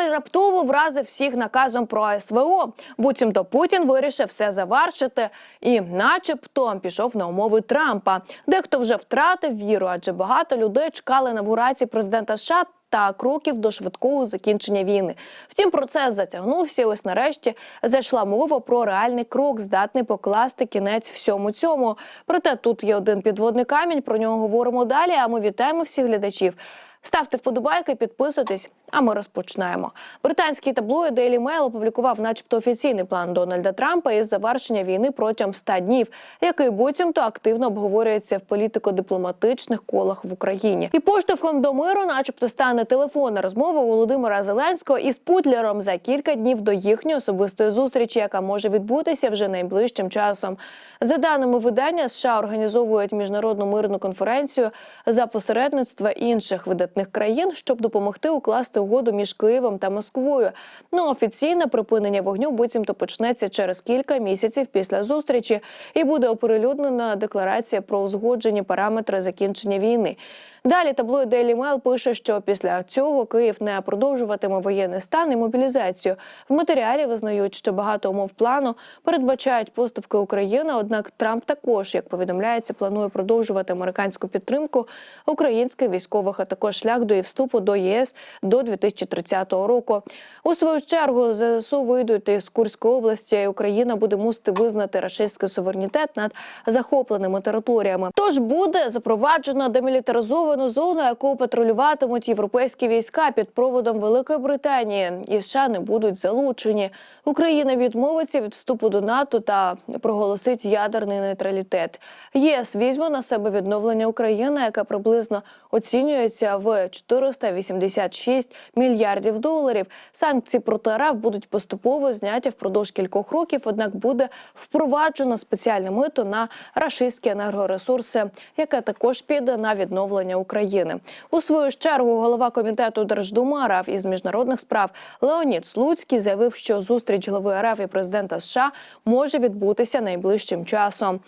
Кремль раптово вразив всіх наказом про СВО. Буцімто Путін вирішив все завершити і, начебто, пішов на умови Трампа. Дехто вже втратив віру, адже багато людей чекали на вурації президента США та кроків до швидкого закінчення війни. Втім, процес затягнувся. Ось нарешті зайшла мова про реальний крок, здатний покласти кінець всьому цьому. Проте тут є один підводний камінь. Про нього говоримо далі. А ми вітаємо всіх глядачів. Ставте вподобайки, підписуйтесь, а ми розпочинаємо. Британський таблоїд Daily Mail опублікував, начебто, офіційний план Дональда Трампа із завершення війни протягом 100 днів, який буцімто активно обговорюється в політико-дипломатичних колах в Україні. І поштовхом до миру, начебто, стане телефонна розмова Володимира Зеленського із Путлером за кілька днів до їхньої особистої зустрічі, яка може відбутися вже найближчим часом. За даними видання, США організовують міжнародну мирну конференцію за посередництва інших видатних країн, щоб допомогти укласти угоду між Києвом та Москвою. Ну офіційне припинення вогню буцімто почнеться через кілька місяців після зустрічі, і буде оприлюднена декларація про узгоджені параметри закінчення війни. Далі таблоїд Daily Mail пише, що після цього Київ не продовжуватиме воєнний стан і мобілізацію. В матеріалі визнають, що багато умов плану передбачають поступки України. Однак Трамп також, як повідомляється, планує продовжувати американську підтримку українських військових, а також шлях до її вступу до ЄС до 2030 року. У свою чергу ЗСУ вийдуть із Курської області. і Україна буде мусити визнати рашистський суверенітет над захопленими територіями. Тож буде запроваджено демілітаризовану зону, яку патрулюватимуть європейські війська під проводом Великої Британії. І США не будуть залучені. Україна відмовиться від вступу до НАТО та проголосить ядерний нейтралітет. ЄС візьме на себе відновлення України, яке приблизно оцінюється в 486 мільярдів доларів. Санкції проти РФ будуть поступово зняті впродовж кількох років. Однак буде впроваджено спеціальне мито на рашистські енергоресурси, яке також піде на відновлення України. У свою чергу голова комітету Держдума РФ із міжнародних справ Леонід Слуцький заявив, що зустріч глави РФ і президента США може відбутися найближчим часом.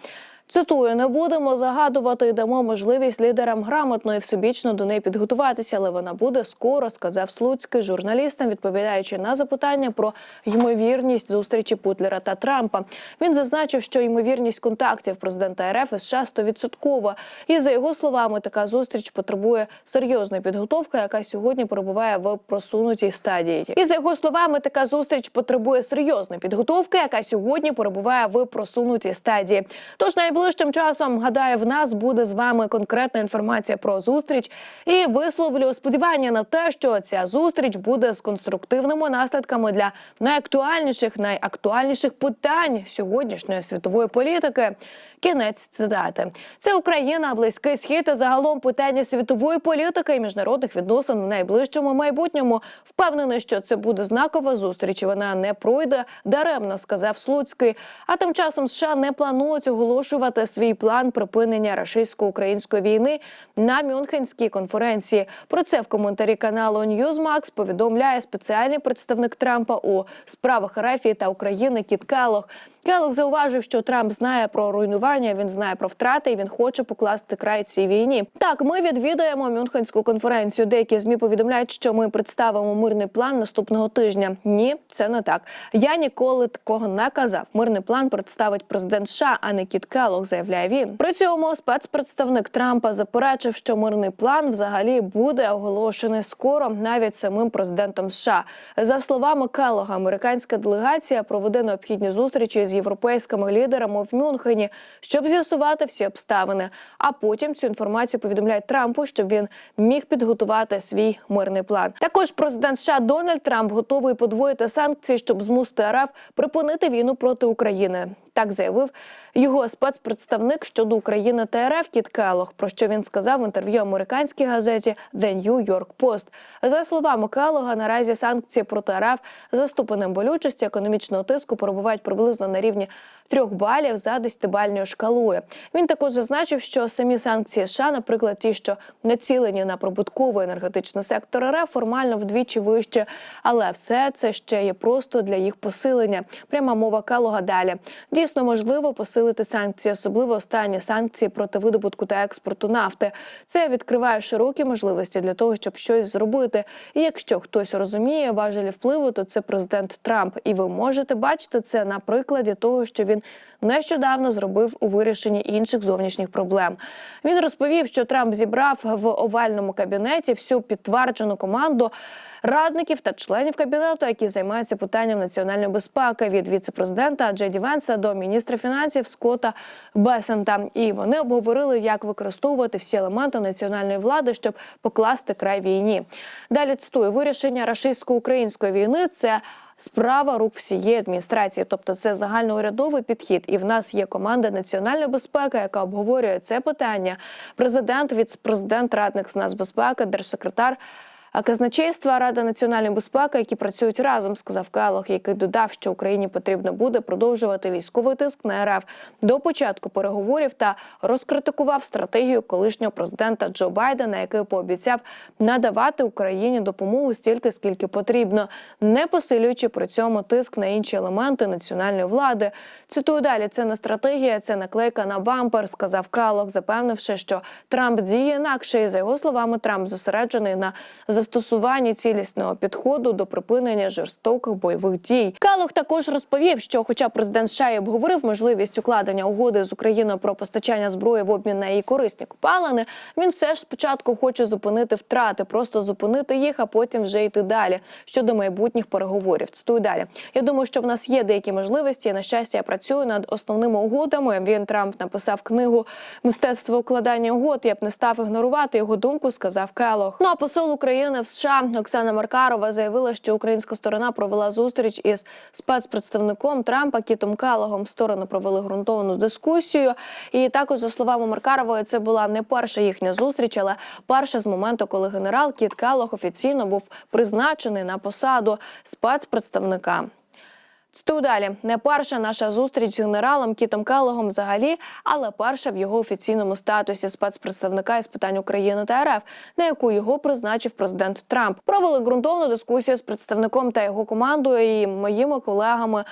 Цитую, не будемо загадувати і дамо можливість лідерам грамотно і всебічно до неї підготуватися, але вона буде скоро, сказав Слуцький журналістам, відповідаючи на запитання про ймовірність зустрічі Путлера та Трампа. Він зазначив, що ймовірність контактів президента РФ і США 100%. І за його словами, така зустріч потребує серйозної підготовки, яка сьогодні перебуває в просунутій стадії. І за його словами, така зустріч потребує серйозної підготовки, яка сьогодні перебуває в просунутій стадії. Тож найближчим часом гадаю, в нас буде з вами конкретна інформація про зустріч. І висловлю сподівання на те, що ця зустріч буде з конструктивними наслідками для найактуальніших, найактуальніших питань сьогоднішньої світової політики. Кінець цитати. Це Україна, близький схід і загалом питання світової політики і міжнародних відносин в найближчому майбутньому. Впевнений, що це буде знакова зустріч. Вона не пройде даремно, сказав Слуцький. А тим часом США не планують оголошувати свій план припинення рашистсько-української війни на Мюнхенській конференції. Про це в коментарі каналу Newsmax повідомляє спеціальний представник Трампа у справах Арафії та України Кіт Келлог. Келлог зауважив, що Трамп знає про руйнування, він знає про втрати, і він хоче покласти край цій війні. Так, ми відвідаємо Мюнхенську конференцію. Деякі змі повідомляють, що ми представимо мирний план наступного тижня. Ні, це не так. Я ніколи такого не казав. Мирний план представить президент США, а не Кіт Келлог, заявляє він. При цьому спецпредставник Трампа заперечив, що мирний план взагалі буде оголошений скоро, навіть самим президентом США. За словами Келлога, американська делегація проведе необхідні зустрічі з європейськими лідерами в Мюнхені, щоб з'ясувати всі обставини. А потім цю інформацію повідомляють Трампу, щоб він міг підготувати свій мирний план. Також президент США Дональд Трамп готовий подвоїти санкції, щоб змусити РФ припинити війну проти України. Так заявив його спецпредставник щодо України та РФ Кіт Келлог, про що він сказав в інтерв'ю американській газеті The New York Post. За словами Келлога, наразі санкції проти РФ за ступенем болючості економічного тиску перебувають приблизно на рівні трьох балів за десятибальною шкалою. Він також зазначив, що самі санкції США, наприклад, ті, що націлені на прибутковий енергетичний сектор РФ, формально вдвічі вище, але все це ще є просто для їх посилення. Пряма мова Келлога далі. Дійсно можливо посилити санкції особливо останні санкції проти видобутку та експорту нафти. Це відкриває широкі можливості для того, щоб щось зробити. І якщо хтось розуміє важелі впливу, то це президент Трамп. І ви можете бачити це на прикладі того, що він нещодавно зробив у вирішенні інших зовнішніх проблем. Він розповів, що Трамп зібрав в овальному кабінеті всю підтверджену команду радників та членів кабінету, які займаються питанням національної безпеки від віце-президента Джей Ді Венса до міністра фінансів Скотта Бесента. І вони обговорили, як використовувати всі елементи національної влади, щоб покласти край війні. Далі цитую вирішення рашистсько-української війни. Це Справа рук всієї адміністрації, тобто це загальноурядовий підхід. І в нас є команда національної безпеки, яка обговорює це питання. Президент, віцпрезидент, радник з нацбезпеки, держсекретар. А казначейства Рада національної безпеки, які працюють разом, сказав Келох, який додав, що Україні потрібно буде продовжувати військовий тиск на РФ до початку переговорів та розкритикував стратегію колишнього президента Джо Байдена, який пообіцяв надавати Україні допомогу стільки, скільки потрібно, не посилюючи при цьому тиск на інші елементи національної влади. Цитую далі: це не стратегія, це наклейка на бампер, сказав Калок, запевнивши, що Трамп діє інакше. І за його словами, Трамп зосереджений на застосуванні цілісного підходу до припинення жорстоких бойових дій. Калух також розповів, що, хоча президент США й обговорив можливість укладення угоди з Україною про постачання зброї в обмін на її корисні копалини, він все ж спочатку хоче зупинити втрати, просто зупинити їх, а потім вже йти далі щодо майбутніх переговорів. Цитую далі. Я думаю, що в нас є деякі можливості. і, На щастя, я працюю над основними угодами. Він Трамп написав книгу Мистецтво укладання угод. Я б не став ігнорувати його думку, сказав Келох. Ну а посол України в США Оксана Маркарова заявила, що українська сторона провела зустріч із спецпредставником Трампа Кітом Келогом. Сторони провели ґрунтовану дискусію. І також за словами Маркарової, це була не перша їхня зустріч, але перша з моменту, коли генерал Кіт Келог офіційно був призначений на посаду спецпредставника. Цитую далі не перша наша зустріч з генералом Кітом Келлогом взагалі, але перша в його офіційному статусі спецпредставника із питань України та РФ, на яку його призначив президент Трамп. Провели ґрунтовну дискусію з представником та його командою і моїми колегами.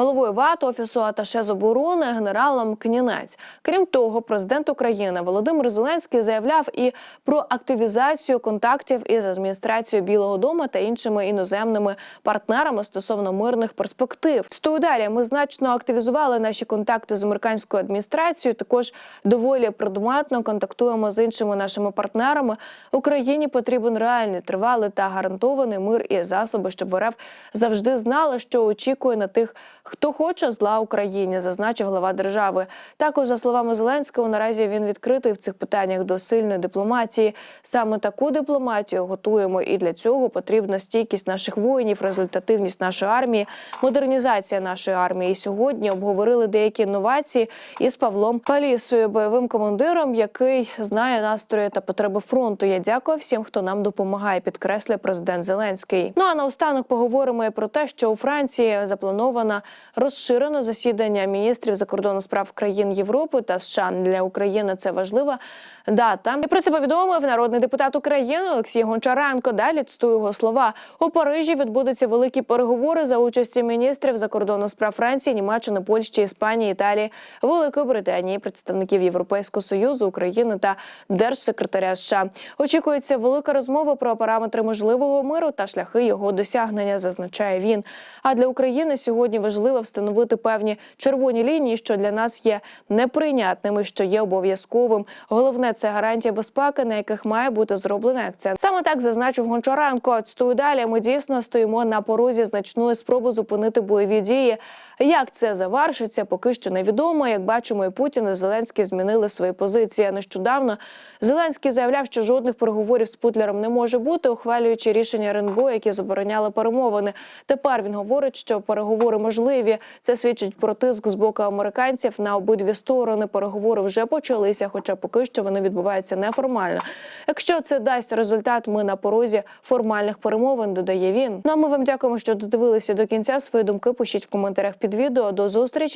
Головою ВАТ офісу Аташе з оборони генералом Кнінець. Крім того, президент України Володимир Зеленський заявляв і про активізацію контактів із адміністрацією Білого Дому та іншими іноземними партнерами стосовно мирних перспектив. Стою далі. Ми значно активізували наші контакти з американською адміністрацією. Також доволі предметно контактуємо з іншими нашими партнерами. Україні потрібен реальний, тривалий та гарантований мир і засоби, щоб ВРФ завжди знали, що очікує на тих. Хто хоче зла Україні, зазначив глава держави. Також за словами Зеленського, наразі він відкритий в цих питаннях до сильної дипломатії. Саме таку дипломатію готуємо, і для цього потрібна стійкість наших воїнів, результативність нашої армії, модернізація нашої армії. І сьогодні обговорили деякі інновації із Павлом Палісою, бойовим командиром, який знає настрої та потреби фронту. Я дякую всім, хто нам допомагає. Підкреслює президент Зеленський. Ну а наостанок поговоримо і про те, що у Франції запланована розширене засідання міністрів закордонних справ країн Європи та США для України. Це важлива дата. І про це повідомив народний депутат України Олексій Гончаренко. Далі цитую його слова у Парижі. Відбудуться великі переговори за участі міністрів закордонних справ Франції, Німеччини, Польщі, Іспанії, Італії, Великої Британії, представників Європейського союзу, України та держсекретаря США. Очікується велика розмова про параметри можливого миру та шляхи його досягнення, зазначає він. А для України сьогодні важливо встановити певні червоні лінії, що для нас є неприйнятними, що є обов'язковим. Головне це гарантія безпеки, на яких має бути зроблений акцент. Саме так зазначив Гончаренко. Цитую далі. Ми дійсно стоїмо на порозі значної спроби зупинити бойові дії. Як це завершиться, поки що невідомо. Як бачимо, і Путін і Зеленський змінили свої позиції. Нещодавно Зеленський заявляв, що жодних переговорів з Путлером не може бути, ухвалюючи рішення РНБО, які забороняли перемовини. Тепер він говорить, що переговори можливі. Це свідчить про тиск з боку американців на обидві сторони. Переговори вже почалися, хоча поки що вони відбуваються неформально. Якщо це дасть результат, ми на порозі формальних перемовин, додає він. Ну а ми вам дякуємо, що додивилися до кінця. Свої думки пишіть в коментарях під відео. До зустрічі.